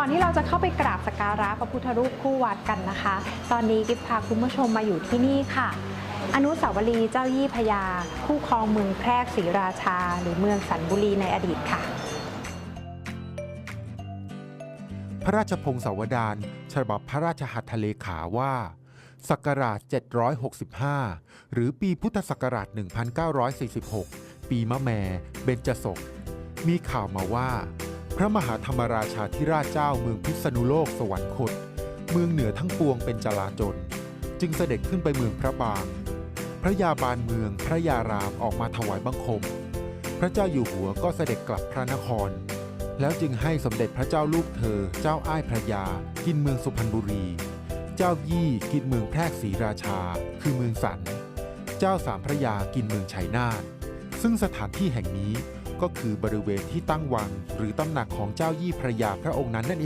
ก่อนที่เราจะเข้าไปกราบสักการะพระพุทธรูปคู่วัดกันนะคะ ตอนนี้กิฟพาคุณผู้ชมมาอยู่ที่นี่ค่ะ อนุสาวรีย์เจ้ายี่พระยาผู้ครองเมืองแพรกศรีราชา หรือเมืองสันบุรีในอดีตค่ะ พระราชพงศาวดารฉบับพระราชหัตถเลขาว่าศักราช 765 หรือปีพุทธศักราช 1946 ปีมะแม่เบญจศก มีข่าวมาว่า พระมหาธรรมราชาธิราชเจ้าเมืองพิษณุโลกสวรรคต เมืองเหนือทั้งปวงเป็นจลาจลจึงเสด็จขึ้นไปเมืองพระบาง พระยาบาลเมืองพระยารามออกมาถวายบังคม พระเจ้าอยู่หัวก็เสด็จกลับพระนคร แล้วจึงให้สมเด็จพระเจ้าลูกเธอ เจ้าอ้ายพระยา กินเมืองสุพรรณบุรี เจ้ายี่กินเมืองแพรกศรีราชา คือเมืองสัน เจ้าสามพระยากินเมืองชัยนาทซึ่งสถานที่แห่งนี้ ก็คือบริเวณที่ตั้งวังหรือตำหนักของเจ้ายี่พระยาพระองค์นั้นนั่นเอง